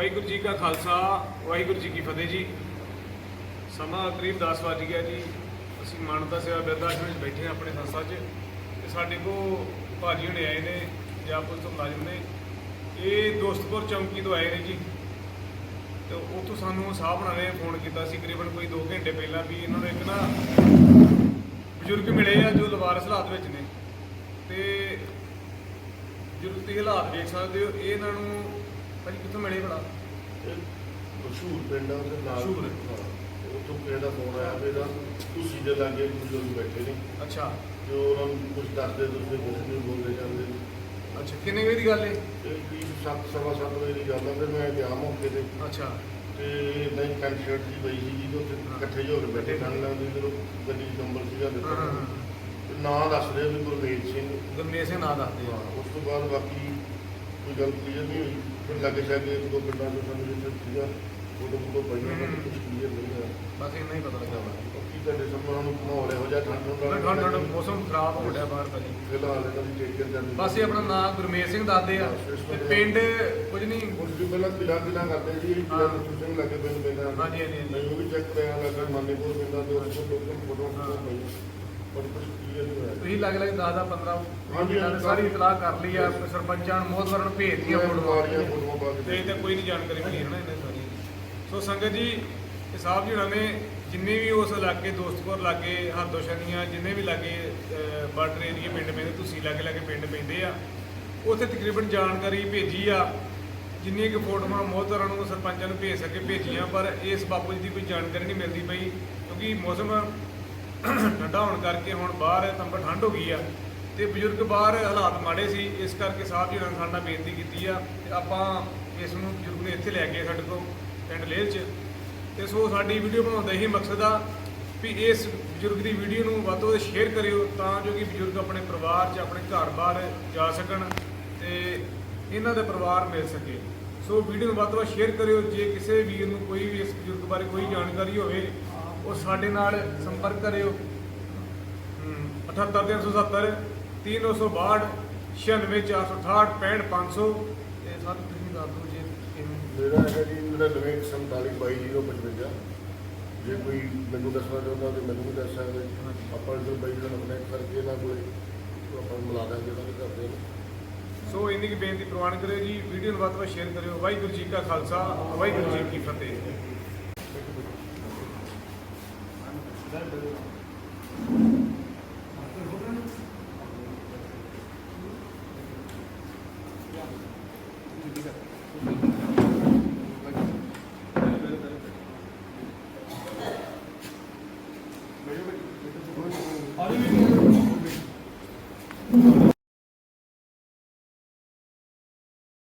ਵਾਹਿਗੁਰੂ ਜੀ ਕਾ ਖਾਲਸਾ, ਵਾਹਿਗੁਰੂ ਜੀ ਕੀ ਫਤਿਹ ਜੀ। ਸਮਾਂ ਕਰੀਬ 10 ਵਜ ਗਿਆ ਜੀ। ਅਸੀਂ ਮਾਨਵਤਾ ਸੇਵਾ ਬਿਰਧ ਵਿੱਚ ਬੈਠੇ ਹਾਂ ਆਪਣੇ ਸੰਸਥਾ 'ਚ ਤੇ ਸਾਡੇ ਕੋਲ ਭਾਜੀ ਹੁਣੇ ਆਏ ਨੇ, ਜਾਪੁਰ ਪੁਲਿਸ ਮੁਲਾਜ਼ਮ ਨੇ। ਇਹ ਦੋਸਤਪੁਰ ਚੌਂਕੀ ਤੋਂ ਆਏ ਨੇ ਜੀ। ਤੇ ਉੱਥੋਂ ਸਾਨੂੰ ਸਾਹਬ ਬਣਾ ਫੋਨ ਕੀਤਾ ਸੀ। ਕਰੀਬਨ ਕੋਈ 2 ਘੰਟੇ ਪਹਿਲਾਂ ਵੀ ਇਹਨਾਂ ਨੂੰ ਇੱਕ ਨਾ ਬਜ਼ੁਰਗ ਮਿਲੇ ਆ ਜੋ ਲਵਾਰਸ ਹਾਲਾਤ ਵਿੱਚ ਨੇ। ਤੇ ਜ਼ਰੂਰਤੀ ਹਾਲਾਤ ਦੇਖ ਸਕਦੇ ਹੋ। ਇਹਨਾਂ ਨੂੰ ਭਾਜੀ ਕਿੱਥੋਂ ਮਿਲੇ ਭਲਾ? ਇਹ ਮਸ਼ਹੂਰ ਪਿੰਡ ਆ ਉਹਦੇ ਨਾਲ ਮਸ਼ਹੂਰ? ਹੈ। ਹਾਂ। ਤੇ ਉੱਥੋਂ ਕਿਸੇ ਦਾ ਫੋਨ ਆਇਆ ਵੀ ਇਹਦਾ ਤੁਸੀਂ ਦੇ ਲਾਗੇ ਬਜ਼ੁਰਗ ਬੈਠੇ ਨੇ। ਅੱਛਾ। ਤੇ ਉਹਨਾਂ ਨੂੰ ਕੁਝ ਦੱਸਦੇ ਤੁਸੀਂ ਕੁਝ ਨਹੀਂ ਬੋਲਦੇ ਜਾਂਦੇ ਅੱਛਾ ਕਿੰਨੇ ਵਜੇ ਦੀ ਗੱਲ ਹੈ ਤੇ ਕੀ ਸੱਤ ਸਵਾ ਸੱਤ ਵਜੇ ਦੀ ਗੱਲ ਆ ਫਿਰ ਮੈਂ ਗਿਆ ਮੌਕੇ ਤੇ। ਅੱਛਾ। ਤੇ ਨਹੀਂ ਪੈਂਟ ਸ਼ਰਟ ਦੀ ਪਈ ਸੀ ਜੀ ਉੱਥੇ ਹਾਂ। ਇਕੱਠੇ ਜੋ ਕੇ ਬੈਠੇ ਸਨ ਨਾਲ ਦੀ ਜਦੋਂ ਗੱਡੀ 'ਚ ਨੰਬਰ ਸੀਗਾ ਹਾਂ, ਦਿੱਤਾ ਹਾਂ, ਹਾਂ। ਤੇ ਨਾਂ ਦੱਸ ਰਹੇ ਵੀ ਗੁਰਮੇਜ ਸਿੰਘ। ਗੁਰਮੇਜ ਸਿੰਘ ਨਾਂ ਦੱਸਦੇ ਹਾਂ, ਆ ਉਸ ਤੋਂ ਬਾਅਦ ਬਾਕੀ ਕੋਈ ਗੱਲ ਕਲੀਅਰ ਨਹੀਂ ਹੋਈ। ਲੱਗੇ ਛਾਗੇ ਇੱਕ ਦੋ ਪਿੰਡਾਂ ਤੋਂ ਸਾਨੂੰ ਜਿੱਥੇ ਸੀਗਾ ਫੋਟੋ ਫੋਟੋ ਪਈਆਂ ਪਰ ਕੁਝ ਕਲੀਅਰ ਨਹੀਂ ਹੋਇਆ ਬਸ ਇੰਨਾ ਹੀ ਪਤਾ ਲੱਗਾ ਵਾ। ਕੀ ਤੁਹਾਡੇ ਸਾਹਮਣੇ ਨੂੰ ਮਾਹੌਲ ਇਹੋ ਜਿਹਾ ਠੰਡ ਹੁੰਦਾ ਠੰਡ ਠੰਡ ਮੌਸਮ ਖਰਾਬ ਹੋ ਰਿਹਾ ਬਾਹਰ ਭਾਜੀ ਫਿਲਹਾਲ ਇਹਨਾਂ ਦੀ ਟੇਕ ਕੇਅਰ ਕਰਨੀ ਬਸ ਇਹ ਆਪਣਾ ਨਾਮ ਗੁਰਮੇਜ ਸਿੰਘ ਦੱਸਦੇ ਆ। ਤੇ ਪਿੰਡ ਕੁਝ ਨਹੀਂ। ਕੁਝ ਵੀ ਪਹਿਲਾਂ ਕਿਲਾ ਕਿਲਾ ਕਰਦੇ ਸੀ ਇਹ ਕਿਲਾ ਹਾਂ। ਸੁਸਿੰਗ ਲੱਗੇ ਪਿੰਡ ਪੈਂਦਾ ਹਾਂਜੀ, ਹਾਂਜੀ, ਹਾਂਜੀ। ਮੈਨੂੰ ਵੀ ਚੈੱਕ ਕਰਿਆ ਲੱਗਾ ਮਾਨੇ ਕੋਲ ਪੈਂਦਾ ਤੇ ਲੋਕਾਂ ਫੋਟੋ ਹਾਂ। ਫੋਟੋ ਪਈ। ਤੁਸੀਂ ਲੱਗ ਲੱਗ 10 ਦਾ 15 ਹਾਂਜੀ, ਨੇ ਸਾਰੀ ਇਤਲਾਹ ਕਰ ਲਈ ਆ ਸਰਪੰਚਾਂ ਨੂੰ ਮੋਹਦਵਰਾਂ ਨੂੰ ਭੇਜਤੀਆਂ ਫੋਟੋਆਂ। ਤੇ ਇਹ ਤਾਂ ਕੋਈ ਨਹੀਂ ਜਾਣਕਾਰੀ ਮਿਲੀ ਹੈ ਨਾ ਇਹਨਾਂ ਸਾਰੀ। ਸੋ ਸੰਗਤ ਜੀ ਇਹ ਸਾਹਿਬ ਜੀ ਹੋਰਾਂ ਨੇ ਜਿੰਨੇ ਵੀ ਉਸ ਇਲਾਕੇ ਦੋਸਤਪੁਰ ਲਾਗੇ ਹਰਦੋਸ਼ਨੀਆਂ ਜਿੰਨੇ ਵੀ ਲਾਗੇ ਬਾਰਡਰ ਏਰੀਏ ਪਿੰਡ ਪੈਂਦੇ ਤੁਸੀਂ ਲਾਗੇ ਲਾਗੇ ਪਿੰਡ ਪੈਂਦੇ ਆ ਉੱਥੇ ਤਕਰੀਬਨ ਜਾਣਕਾਰੀ ਭੇਜੀ ਆ। ਜਿੰਨੀਆਂ ਕਿ ਫੋਟੋਆਂ ਮੋਹਤਰਾਂ ਨੂੰ ਸਰਪੰਚਾਂ ਨੂੰ ਭੇਜ ਸਕੇ ਭੇਜੀਆਂ ਪਰ ਇਸ ਬਾਬੂ ਜੀ ਦੀ ਕੋਈ ਜਾਣਕਾਰੀ ਨਹੀਂ ਮਿਲਦੀ ਪਈ ਕਿਉਂਕਿ ਮੌਸਮ ਠੰਡਾ ਹੋਣ ਕਰਕੇ ਹੁਣ ਬਾਹਰ ਤੰਬਰ ਠੰਡ ਹੋ ਗਈ ਆ। ਤੇ ਬਜ਼ੁਰਗ ਬਾਹਰ ਹਾਲਾਤ ਮਾੜੇ ਸੀ, ਇਸ ਕਰਕੇ ਸਾਹਿਬ ਜੀ ਨੇ ਸਾਡੇ ਨਾਲ ਬੇਨਤੀ ਕੀਤੀ ਆ ਤੇ ਆਪਾਂ ਇਸ ਨੂੰ ਬਜ਼ੁਰਗ ਨੂੰ ਇੱਥੇ ਲੈ ਕੇ ਸਾਡੇ ਕੋਲ, ਪਿੰਡ ਲੇਲ 'ਚ। ਤੇ ਸੋ ਸਾਡੀ ਵੀਡੀਓ ਬਣਾਉਣ ਦਾ ਇਹੀ ਮਕਸਦ ਆ ਵੀ ਇਸ ਬਜ਼ੁਰਗ ਦੀ ਵੀਡੀਓ ਨੂੰ ਵੱਧ ਤੋਂ ਵੱਧ ਸ਼ੇਅਰ ਕਰਿਓ ਤਾਂ ਜੋ ਕਿ ਬਜ਼ੁਰਗ ਆਪਣੇ ਪਰਿਵਾਰ 'ਚ ਆਪਣੇ ਘਰ ਬਾਹਰ ਜਾ ਸਕਣ ਤੇ ਇਹਨਾਂ ਦਾ ਪਰਿਵਾਰ ਮਿਲ ਸਕੇ। ਸੋ ਵੀਡੀਓ ਨੂੰ ਵੱਧ ਤੋਂ ਵੱਧ ਸ਼ੇਅਰ ਕਰਿਓ, ਜੇ ਕਿਸੇ ਵੀਰ ਨੂੰ ਕੋਈ ਵੀ ਇਸ ਬਜ਼ੁਰਗ ਬਾਰੇ ਕੋਈ ਜਾਣਕਾਰੀ ਹੋਵੇ ਉਹ ਸਾਡੇ ਨਾਲ ਸੰਪਰਕ ਕਰਿਓ। 78370 3962 96468 65500 ਤੇ ਸਾਨੂੰ ਤੁਸੀਂ ਦੱਸ ਦਿਓ ਜੇ ਕਿਵੇਂ। ਮੇਰਾ ਹੈਗਾ ਜੀ 9947222055 ਜੇ ਕੋਈ ਮੈਨੂੰ ਦੱਸਣਾ ਚਾਹੁੰਦਾ ਤੇ ਮੈਨੂੰ ਵੀ ਦੱਸ ਸਕਦੇ। ਆਪਾਂ ਇਧਰ ਬਾਈ ਦਾ ਕਨੈਕਟ ਕਰਕੇ ਇਹਨਾਂ ਕੋਲੇ ਆਪਾਂ ਮਿਲਾ ਦਾਂਗੇ ਉਹਨਾਂ ਦੇ ਕਰਦੇ ਨੇ। ਸੋ ਇੰਨੀ ਕੀ ਬੇਨਤੀ ਪ੍ਰਵਾਨ ਕਰਿਓ ਜੀ। ਵੀਡੀਓ ਨੂੰ ਵੱਧ ਤੋਂ ਵੱਧ ਸ਼ੇਅਰ ਕਰਿਓ। ਵਾਹਿਗੁਰੂ ਜੀ ਕਾ ਖਾਲਸਾ ਵਾਹਿਗੁਰੂ ਜੀ ਕੀ ਫਤਿਹ। Are you